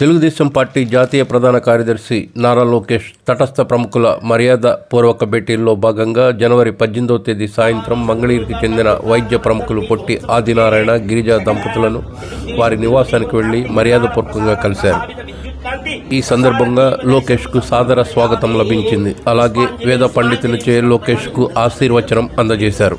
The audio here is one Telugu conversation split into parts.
తెలుగుదేశం పార్టీ జాతీయ ప్రధాన కార్యదర్శి నారా లోకేష్ తటస్థ ప్రముఖుల మర్యాద పూర్వక భేటీల్లో భాగంగా జనవరి పద్దెనిమిదవ తేదీ సాయంత్రం మంగళగిరికి చెందిన వైద్య ప్రముఖులు పొట్టి ఆదినారాయణ గిరిజా దంపతులను వారి నివాసానికి వెళ్ళి మర్యాదపూర్వకంగా కలిశారు. ఈ సందర్భంగా లోకేష్కు సాదర స్వాగతం లభించింది. అలాగే వేద పండితులచే లోకేష్కు ఆశీర్వచనం అందజేశారు.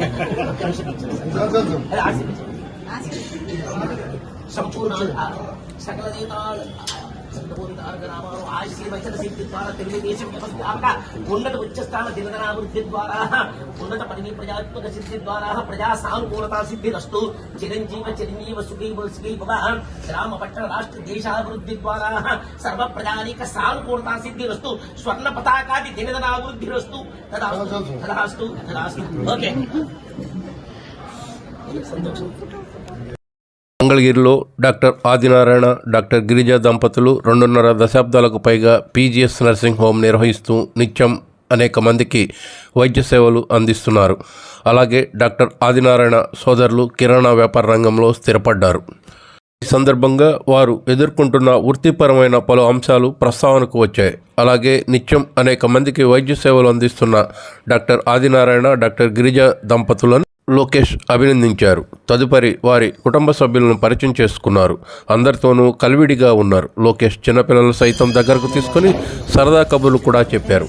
అది ఆశీర్వచనం. సకల దేవతాలు సంతపూరితార్గనామాలు ఆశీర్వచన సిద్ధి ద్వారా తెలుగుదేశం వ్యవస్థాపక ఉన్నత ఉచ్చస్థాన దినదనాభివృద్ధి ద్వారా ఉన్నత పదవి ప్రజాత్మక సిద్ధి ద్వారా ప్రజా సానుకూలతా సిద్ధిరస్తు చిరంజీవ చిరంజీవ సుఖీవ సుఖీభవ గ్రామ పట్టణ రాష్ట్ర దేశాభివృద్ధి ద్వారా సర్వ ప్రజానిక సానుకూలతా సిద్ధిరస్తు స్వర్ణ పతాకాది దినదనాభివృద్ధిరస్తు తదాస్తు తదాస్తు తదాస్తు. ఓకే. సంతోషం. మంగళగిరిలో డాక్టర్ ఆదినారాయణ డాక్టర్ గిరిజ దంపతులు రెండున్నర దశాబ్దాలకు పైగా పీజీఎస్ నర్సింగ్ హోమ్ నిర్వహిస్తూ నిత్యం అనేక మందికి వైద్య సేవలు అందిస్తున్నారు. అలాగే డాక్టర్ ఆదినారాయణ సోదరులు కిరాణా వ్యాపార రంగంలో స్థిరపడ్డారు. ఈ సందర్భంగా వారు ఎదుర్కొంటున్న వృత్తిపరమైన పలు అంశాలు ప్రస్తావనకు వచ్చాయి. అలాగే నిత్యం అనేక మందికి వైద్య సేవలు అందిస్తున్న డాక్టర్ ఆదినారాయణ డాక్టర్ గిరిజ దంపతులను లోకేష్ అభినందించారు. తదుపరి వారి కుటుంబ సభ్యులను పరిచయం చేసుకున్నారు. అందరితోనూ కలివిడిగా ఉన్నారు. లోకేష్ చిన్నపిల్లలు సైతం దగ్గరకు తీసుకొని సరదా కబుర్లు కూడా చెప్పారు.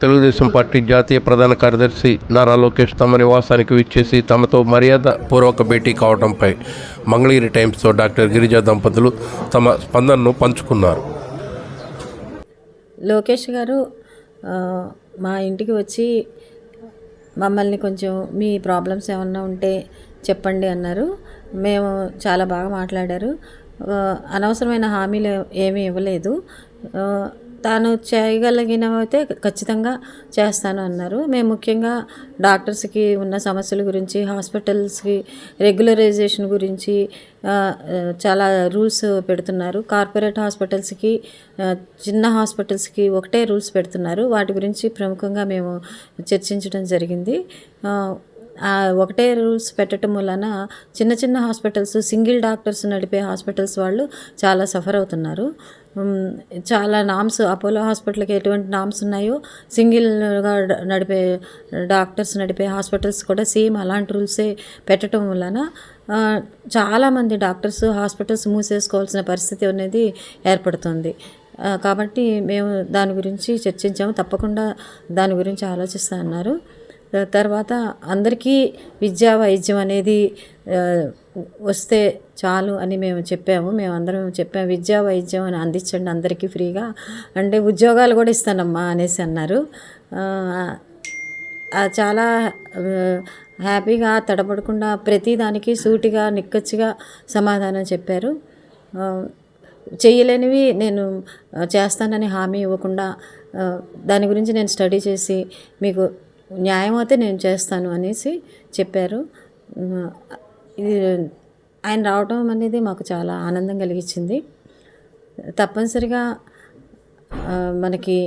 తెలుగుదేశం పార్టీ జాతీయ ప్రధాన కార్యదర్శి నారా లోకేష్ తమ నివాసానికి విచ్చేసి తమతో మర్యాద పూర్వక భేటీ కావడంపై మంగళగిరి టైమ్స్తో డాక్టర్ గిరిజా దంపతులు తమ స్పందనను పంచుకున్నారు. లోకేష్ గారు మా ఇంటికి వచ్చి మమ్మల్ని కొంచెం మీ ప్రాబ్లమ్స్ ఏమన్నా ఉంటే చెప్పండి అన్నారు. మేము చాలా బాగా మాట్లాడారు. అనవసరమైన హామీలు ఏమీ ఇవ్వలేదు. తాను చేయగలిగినవైతే ఖచ్చితంగా చేస్తాను అన్నారు. మేము ముఖ్యంగా డాక్టర్స్కి ఉన్న సమస్యల గురించి హాస్పిటల్స్కి రెగ్యులరైజేషన్ గురించి చాలా రూల్స్ పెడుతున్నారు. కార్పొరేట్ హాస్పిటల్స్కి చిన్న హాస్పిటల్స్కి ఒకటే రూల్స్ పెడుతున్నారు. వాటి గురించి ప్రముఖంగా మేము చర్చించడం జరిగింది. ఒకటే రూల్స్ పెట్టడం వలన చిన్న చిన్న హాస్పిటల్స్ సింగిల్ డాక్టర్స్ నడిపే హాస్పిటల్స్ వాళ్ళు చాలా సఫర్ అవుతున్నారు. చాలా నామ్స్ అపోలో హాస్పిటల్కి ఎటువంటి నామ్స్ ఉన్నాయో సింగిల్గా నడిపే డాక్టర్స్ నడిపే హాస్పిటల్స్ కూడా సేమ్ అలాంటి రూల్సే పెట్టడం వలన చాలామంది డాక్టర్స్ హాస్పిటల్స్ మూసేసుకోవాల్సిన పరిస్థితి అనేది ఏర్పడుతుంది. కాబట్టి మేము దాని గురించి చర్చించాము. తప్పకుండా దాని గురించి ఆలోచిస్తా అన్నారు. తర్వాత అందరికీ విద్యా వైద్యం అనేది వస్తే చాలు అని మేము చెప్పాము. మేము అందరం చెప్పాము విద్యా వైద్యం అని అందించండి అందరికీ ఫ్రీగా. అంటే ఉద్యోగాలు కూడా ఇస్తానమ్మా అనేసి అన్నారు. చాలా హ్యాపీగా తడబడకుండా ప్రతి దానికి సూటిగా నిక్కచ్చిగా సమాధానం చెప్పారు. చేయలేనివి నేను చేస్తానని హామీ ఇవ్వకుండా దాని గురించి నేను స్టడీ చేసి మీకు న్యాయం అయితే నేను చేస్తాను అనేసి చెప్పారు. ఇది ఆయన రావటం అనేది మాకు చాలా ఆనందం కలిగించింది. తప్పనిసరిగా మనకి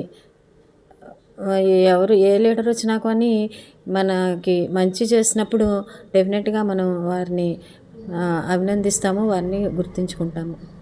ఎవరు ఏ లీడర్ వచ్చినా కానీ మనకి మంచి చేసినప్పుడు డెఫినెట్గా మనం వారిని అభినందిస్తాము వారిని గుర్తుంచుకుంటాము.